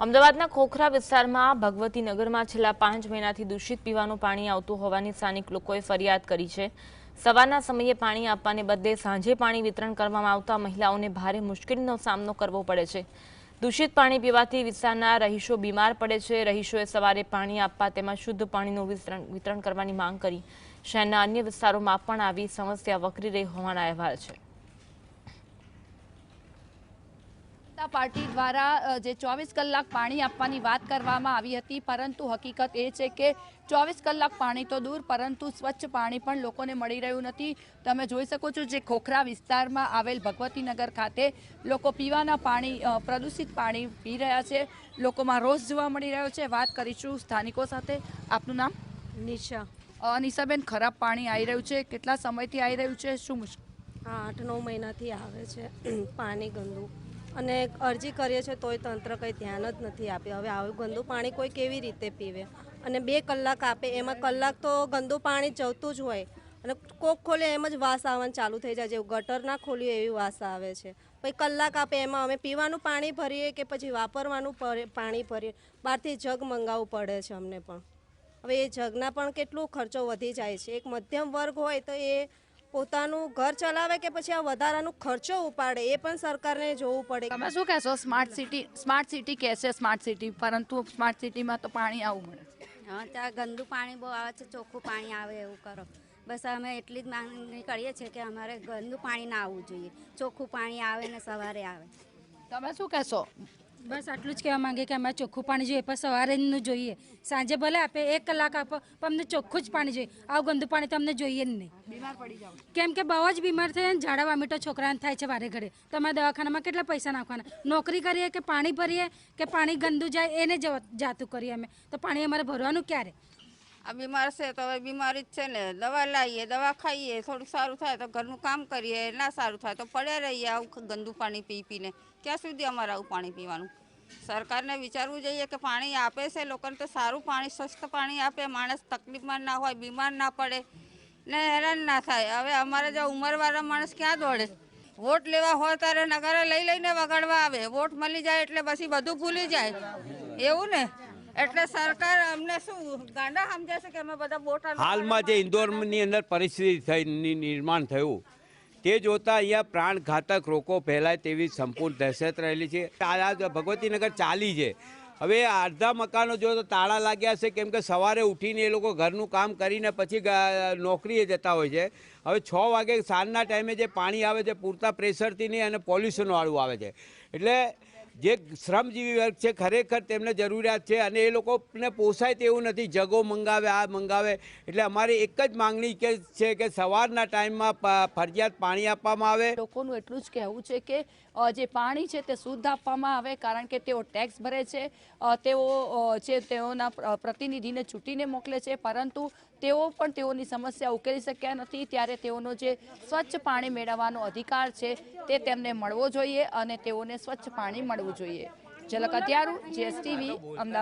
અમદાવાદના ખોખરા વિસ્તારમાં ભગવતી નગરમાં છેલ્લા પાંચ મહિનાથી દૂષિત પીવાનું પાણી આવતું હોવાની સ્થાનિક લોકોએ ફરિયાદ કરી છે. સવારના સમયે પાણી આપવાને બદલે સાંજે પાણી વિતરણ કરવામાં આવતા મહિલાઓને ભારે મુશ્કેલીનો સામનો કરવો પડે છે. દૂષિત પાણી પીવાથી વિસ્તારના રહીશો બીમાર પડે છે. રહીશોએ સવારે પાણી આપવા તેમાં શુદ્ધ પાણીનું વિતરણ વિતરણ કરવાની માંગ કરી. શહેરના અન્ય વિસ્તારોમાં પણ આવી સમસ્યા વકરી રહી હોવાના અહેવાલ છે. જનતા પાર્ટી દ્વારા જે ચોવીસ કલાક પાણી આપવાની વાત કરવામાં આવી હતી પરંતુ હકીકત એ છે કે ચોવીસ કલાક પાણી તો દૂર પરંતુ સ્વચ્છ પાણી પણ લોકોને મળી રહ્યું નથી. તમે જોઈ શકો છો જે ખોખરા વિસ્તારમાં આવેલ ભગવતીનગર ખાતે લોકો પીવાના પાણી પ્રદૂષિત પાણી પી રહ્યા છે. લોકોમાં રોષ જોવા મળી રહ્યો છે. વાત કરીશું સ્થાનિકો સાથે. આપનું નામ? નિશા. નિશાબેન ખરાબ પાણી આવી રહ્યું છે. કેટલા સમયથી આવી રહ્યું છે? શું મુશ્કેલ? હા આઠ નવ મહિનાથી આવે છે. પાણી ગંદુ. અને અરજી કરીએ છીએ તોય તંત્ર કંઈ ધ્યાન જ નથી આપ્યું. હવે આવું ગંદુ પાણી કોઈ કેવી રીતે પીવે? અને બે કલાક આપે, એમાં કલાક તો ગંદુ પાણી જવતું જ હોય. અને કોક ખોલે એમ જ વાસ આવવાનું ચાલુ થઈ જાય, જેવું ગટર ના ખોલ્યું એવી વાસ આવે છે. પછી કલાક આપે એમાં અમે પીવાનું પાણી ભરીએ કે પછી વાપરવાનું પાણી ભરીએ? બહારથી જગ મંગાવવું પડે છે અમને પણ. હવે એ જગના પણ કેટલો ખર્ચો વધી જાય છે. એક મધ્યમ વર્ગ હોય તો એ પોતાનું ઘર ચલાવે કે પછી આ વધારાનું ખર્ચો ઉપાડે એ પણ સરકારને જોવું પડે. તમે શું કહેશો? સ્માર્ટ સિટી સ્માર્ટ સિટી કહેશે સ્માર્ટ સિટી પરંતુ સ્માર્ટ સિટીમાં તો પાણી આવું મળે છે હા ત્યાં ગંદુ પાણી બહુ આવે છે ચોખ્ખું પાણી આવે એવું કરો. બસ અમે એટલી જ માંગણી કરીએ છીએ કે અમારે ગંદુ પાણી ના આવવું જોઈએ. ચોખ્ખું પાણી આવે ને સવારે આવે. તમે શું કહેશો? બસ આટલું જ કહેવા માંગે કે અમારે ચોખ્ખું પાણી જોઈએ પણ સવારેનું જોઈએ. સાંજે ભલે આપે એક કલાક આપો પણ અમને ચોખ્ખું જ પાણી જોઈએ. આવું ગંદુ પાણી તો અમને જોઈએ જ નહીં. બીમાર પડી જાવ કેમ કે બહુ જ બીમાર થયા ને ઝાડા વામીટો છોકરાને થાય છે વારે ઘડે તો અમે દવાખાનામાં કેટલા પૈસા નાખવાના? નોકરી કરીએ કે પાણી ભરીએ કે પાણી ગંદુ જાય એને જ જાતું કરીએ અમે. તો પાણી અમારે ભરવાનું ક્યારે? આ બીમાર છે તો હવે બીમારી જ છે ને. દવા લાવીએ દવા ખાઈએ, થોડુંક સારું થાય તો ઘરનું કામ કરીએ, ના સારું થાય તો પડ્યા રહીએ આવું ગંદુ પાણી પી પીને. ક્યાં સુધી અમારે આવું પાણી પીવાનું? સરકારને વિચારવું જોઈએ કે પાણી આપે છે, લોકોને તો સારું પાણી, સ્વસ્થ પાણી આપે. માણસ તકલીફમાં ના હોય, બીમાર ના પડે ને હેરાન ના થાય. હવે અમારે જે ઉંમરવાળા માણસ ક્યાં દોડે? વોટ લેવા હોય ત્યારે નગરે લઈ લઈને વગાડવા આવે. વોટ મળી જાય એટલે પછી બધું ભૂલી જાય. એવું ને? એટલે સરકાર અમને શું ગાંડા સમજે છે કે અમે બધા વોટ હાલમાં જે ઇન્દોરની અંદર પરિસ્થિતિ થઈ નિર્માણ થયું તે જોતાં અહીંયા પ્રાણઘાતક રોગો ફેલાય તેવી સંપૂર્ણ દહેશત રહેલી છે. આ આ ભગવતીનગર ચાલી છે. હવે અડધા મકાનો જો તો તાળા લાગ્યા છે કેમ કે સવારે ઉઠીને એ લોકો ઘરનું કામ કરીને પછી નોકરીએ જતા હોય છે. હવે છ વાગે સાંજના ટાઈમે જે પાણી આવે છે પૂરતા પ્રેશરથી નહીં અને પોલ્યુશનવાળું આવે છે. એટલે જે શ્રમજીવી વર્ગ છે, ખરેખર તેમને જરૂરિયાત છે અને એ લોકોને પોસાય તેવું નથી. જગો મંગાવે, આ મંગાવે. એટલે અમારી એક જ માંગણી કે છે કે સવારના ટાઈમમાં ફરજિયાત પાણી આપવામાં આવે. લોકોનું એટલું જ કહેવું છે કે જે પાણી છે તે શુદ્ધ આપવામાં આવે કારણ કે તેઓ ટેક્સ ભરે છે. તેઓ જે તેઓના પ્રતિનિધિને ચૂંટીને મોકલે છે. પરંતુ તેઓ પણ તેઓની સમસ્યા ઉકેલી શક્યા નથી. ત્યારે તેઓનો જે સ્વચ્છ પાણી મેળવવાનો અધિકાર છે તે તેમને મળવો જોઈએ અને તેઓને સ્વચ્છ પાણી મળવું જોઈએ. ઝલક અત્યારું જીએસટીવી અમદાવાદ.